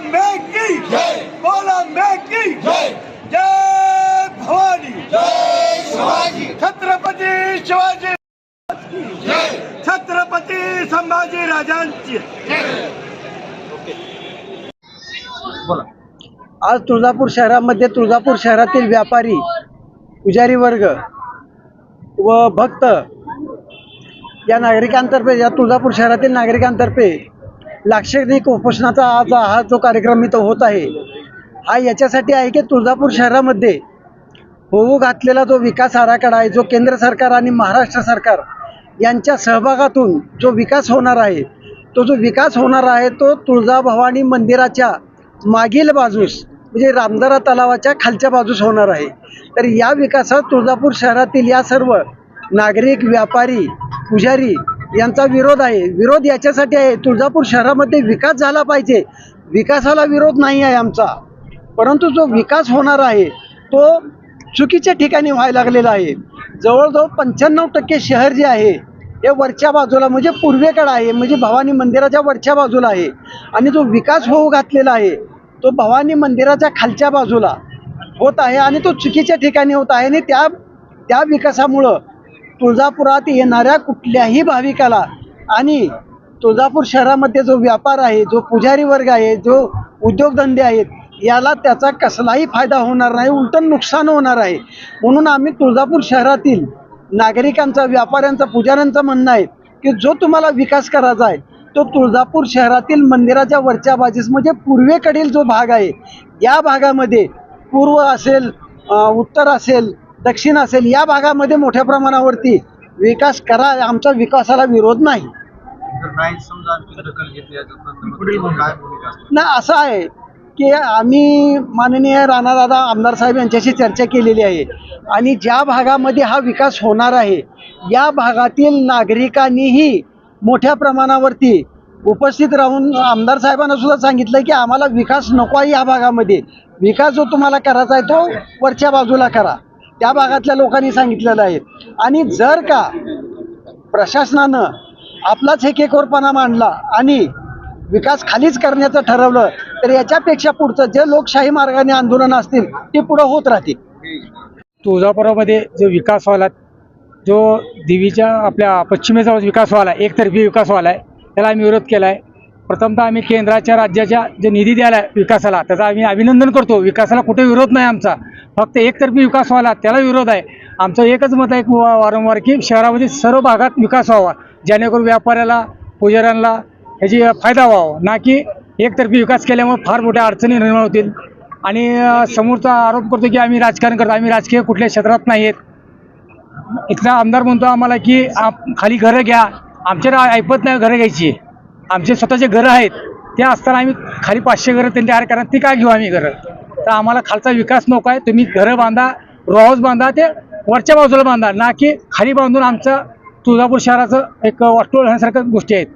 की की जय। भवानी। शिवाजी। शिवाजी। संभाजी राजांची। आज तुळजापूर शहरामध्ये तुळजापूर शहरातील व्यापारी पुजारी वर्ग व भक्त या नागरिकांतर्फे या तुळजापूर शहरातील नागरिकांतर्फे लाक्षणिक उपोषणाचा आज हा जो कार्यक्रम इथं होत आहे हा याच्यासाठी आहे की तुळजापूर शहरामध्ये होऊ घातलेला जो विकास आराखडा आहे जो केंद्र सरकार आणि महाराष्ट्र सरकार यांच्या सहभागातून जो विकास होणार आहे तो जो विकास होणार आहे तो तुळजाभवानी मंदिराच्या मागील बाजूस म्हणजे रामदारा तलावाच्या खालच्या बाजूस होणार आहे. तर या विकासात तुळजापूर शहरातील या सर्व नागरिक व्यापारी पुजारी यांचा विरोध आहे. विरोध याच्यासाठी आहे. तुळजापूर शहरामध्ये विकास झाला पाहिजे. विकासाला विरोध नाही आहे आमचा. परंतु जो विकास होणार आहे तो चुकीच्या ठिकाणी व्हायला लागलेला आहे. जवळजवळ पंच्याण्णव टक्के शहर जे आहे हे वरच्या बाजूला म्हणजे पूर्वेकडे आहे. म्हणजे भवानी मंदिराच्या वरच्या बाजूला आहे. आणि जो विकास होऊ घातलेला आहे तो भवानी मंदिराच्या खालच्या बाजूला होत आहे आणि तो चुकीच्या ठिकाणी होत आहे. आणि त्या त्या विकासामुळं तुळजापुरात येणाऱ्या कुठल्याही भाविकाला आणि तुळजापूर शहरामध्ये जो व्यापार आहे जो पुजारी वर्ग आहे जो उद्योगधंदे आहेत याला त्याचा कसलाही फायदा होणार नाही उलट नुकसान होणार आहे. म्हणून आम्ही तुळजापूर शहरातील नागरिकांचा व्यापाऱ्यांचा पुजाऱ्यांचं म्हणणं आहे की जो तुम्हाला विकास करायचा आहे तो तुळजापूर शहरातील मंदिराच्या वरच्या बाजूस म्हणजे पूर्वेकडील जो भाग आहे या भागामध्ये पूर्व असेल उत्तर असेल दक्षिण असेल. या भागामध्ये मोठ्या प्रमाणावरती विकास करा आमच्या विकासाला विरोध नाही. आमची? ना असं आहे की आम्ही माननीय राणादादा आमदार साहेब यांच्याशी चर्चा केलेली आहे. आणि ज्या भागामध्ये हा विकास होणार आहे या भागातील नागरिकांनीही मोठ्या प्रमाणावरती उपस्थित राहून आमदार साहेबांना सुद्धा सांगितलं की आम्हाला विकास नको आहे या भागामध्ये. विकास जो तुम्हाला करायचा आहे तो वरच्या बाजूला करा. त्या भागातल्या लोकांनी सांगितलेलं आहे. आणि जर का प्रशासनानं आपलाच हेकेखोरपणा मांडला आणि विकास खालीच करण्याचं ठरवलं तर याच्यापेक्षा पुढचं जे लोकशाही मार्गाने आंदोलन असतील ते पुढं होत राहतील. तुळजापुरामध्ये जो विकास व्हायला जो देवीच्या आपल्या पश्चिमेचा विकास व्हायला एकतर्फी विकास व्हायला आहे त्याला आम्ही विरोध केला आहे प्रथमतः आम्ही केंद्राच्या राज्याच्या जे निधी द्यायला आहे विकासाला त्याचा आम्ही अभिनंदन करतो. विकासाला कुठे विरोध नाही आमचा. फक्त एकतर्फी विकास व्हायला त्याला विरोध आहे. आमचं एकच मत आहे वारंवार की शहरामध्ये सर्व भागात विकास व्हावा. जेणेकरून व्यापाऱ्याला पुजाऱ्यांना ह्याची फायदा व्हावा. ना की एकतर्फी विकास केल्यामुळे फार मोठ्या अडचणी निर्माण होतील. आणि समोरचा आरोप करतो की आम्ही राजकारण करतो. आम्ही राजकीय कुठल्या क्षेत्रात नाही आहेत इथला आमदार म्हणतो आम्हाला की खाली घरं घ्या. आमच्या ऐपत नाही घरं घ्यायची. आमचे स्वतःचे घरं आहेत. ते असताना आम्ही खाली पाचशे घरं त्यांनी तयार कारण ती का घेऊ आम्ही घरं? तर आम्हाला खालचा विकास नको आहे. तुम्ही घरं बांधा रो बांधा ते वरच्या बाजूला बांधा ना की खाली बांधून आमचं तुळजापूर शहराचं एक वाटोळ होण्यासारख्या गोष्टी आहेत.